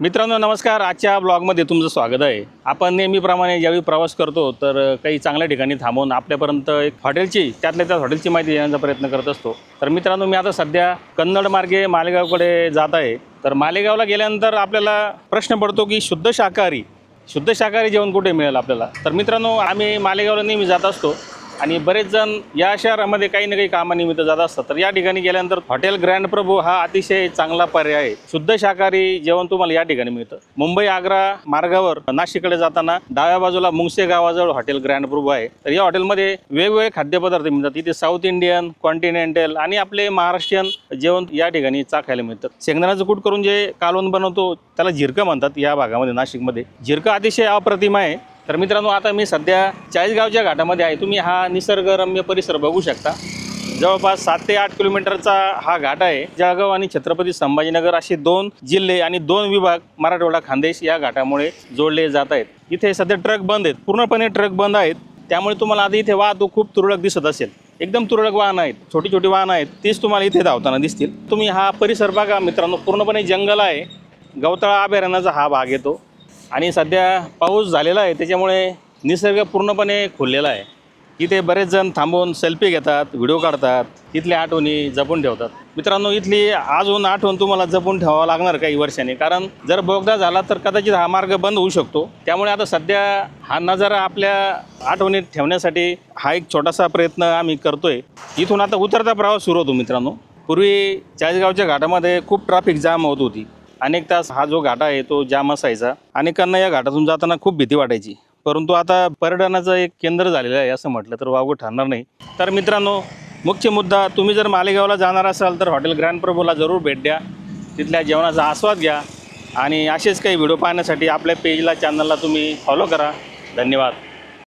मित्रांनो नमस्कार. आजच्या ब्लॉगमध्ये तुमचं स्वागत आहे. आपण नेहमीप्रमाणे ज्यावेळी प्रवास करतो तर काही चांगल्या ठिकाणी थांबून आपल्यापर्यंत एक हॉटेलची त्यातल्या त्या हॉटेलची माहिती देण्याचा प्रयत्न करत असतो. तर मित्रांनो मी आता सध्या कन्नड मार्गे मालेगावकडे जात आहे. तर मालेगावला गेल्यानंतर आपल्याला प्रश्न पडतो की शुद्ध शाकाहारी शुद्ध शाकाहारी जेवण कुठे मिळेल आपल्याला? तर मित्रांनो आम्ही मालेगावला नेहमी जात असतो. आणि बरेच जण या शहरामध्ये काही ना काही कामानिमित्त जात असतात. तर या ठिकाणी गेल्यानंतर हॉटेल ग्रँड प्रभू हा अतिशय चांगला पर्याय आहे. शुद्ध शाकाहारी जेवण तुम्हाला या ठिकाणी मिळतं. मुंबई आग्रा मार्गावर नाशिककडे जाताना डाव्या बाजूला मुंगसे गावाजवळ हॉटेल ग्रँड प्रभू आहे. तर या हॉटेलमध्ये वेगवेगळे खाद्यपदार्थ मिळतात. इथे साऊथ इंडियन कॉन्टिनेंटल आणि आपले महाराष्ट्रीयन जेवण या ठिकाणी चाखायला मिळतात शेंगदाण्याचं कूट करून जे कालवण बनवतो त्याला झिरकं म्हणतात या भागामध्ये नाशिकमध्ये. झिरकं अतिशय अप्रतिम आहे. तर मित्रांनो आता मी सध्या चाळीसगावच्या घाटामध्ये आहे. तुम्ही हा निसर्गरम्य परिसर बघू शकता. जवळपास सात ते आठ किलोमीटरचा हा घाट आहे. जळगाव आणि छत्रपती संभाजीनगर असे दोन जिल्हे आणि दोन विभाग मराठवाडा खानदेश या घाटामुळे जोडले जात आहेत. इथे सध्या ट्रक बंद आहेत. पूर्णपणे ट्रक बंद आहेत. त्यामुळे तुम्हाला आता इथे वाहतूक खूप तुरळक दिसत असेल. एकदम तुरळक वाहनं आहेत. छोटी छोटी वाहनं आहेत. तीच तुम्हाला इथे धावताना दिसतील. तुम्ही हा परिसर बघा मित्रांनो. पूर्णपणे जंगल आहे. गवताळा अभयारण्याचा हा भाग येतो. आणि सध्या पाऊस झालेला आहे त्याच्यामुळे निसर्ग पूर्णपणे खुललेला आहे. इथे बरेच जण थांबून सेल्फी घेतात व्हिडिओ काढतात इथल्या आठवणी जपून ठेवतात. मित्रांनो इथली अजून आठवण तुम्हाला जपून ठेवावं लागणार काही वर्षाने? कारण जर बोगदा झाला तर कदाचित हा मार्ग बंद होऊ शकतो. त्यामुळे आता सध्या हा नजारा आपल्या आठवणीत ठेवण्यासाठी हा एक छोटासा प्रयत्न आम्ही करतोय. इथून आता उतरता प्रवास सुरू होतो मित्रांनो. पूर्वी चाळीसगावच्या घाटामध्ये खूप ट्रॅफिक जाम होत होती. अनेक तास हा जो घाटा आहे तो जाम असायचा. अनेकांना या घाटातून जाताना खूप भीती वाटायची. परंतु आता पर्यटनाचं एक केंद्र झालेलं आहे असं म्हटलं तर वावगं ठरणार नाही. तर मित्रांनो मुख्य मुद्दा तुम्ही जर मालेगावला जाणार असाल तर हॉटेल ग्रँड प्रभूला जरूर भेट द्या. तिथल्या जेवणाचा आस्वाद घ्या. आणि असेच काही व्हिडिओ पाहण्यासाठी आपल्या पेजला चॅनलला तुम्ही फॉलो करा. धन्यवाद.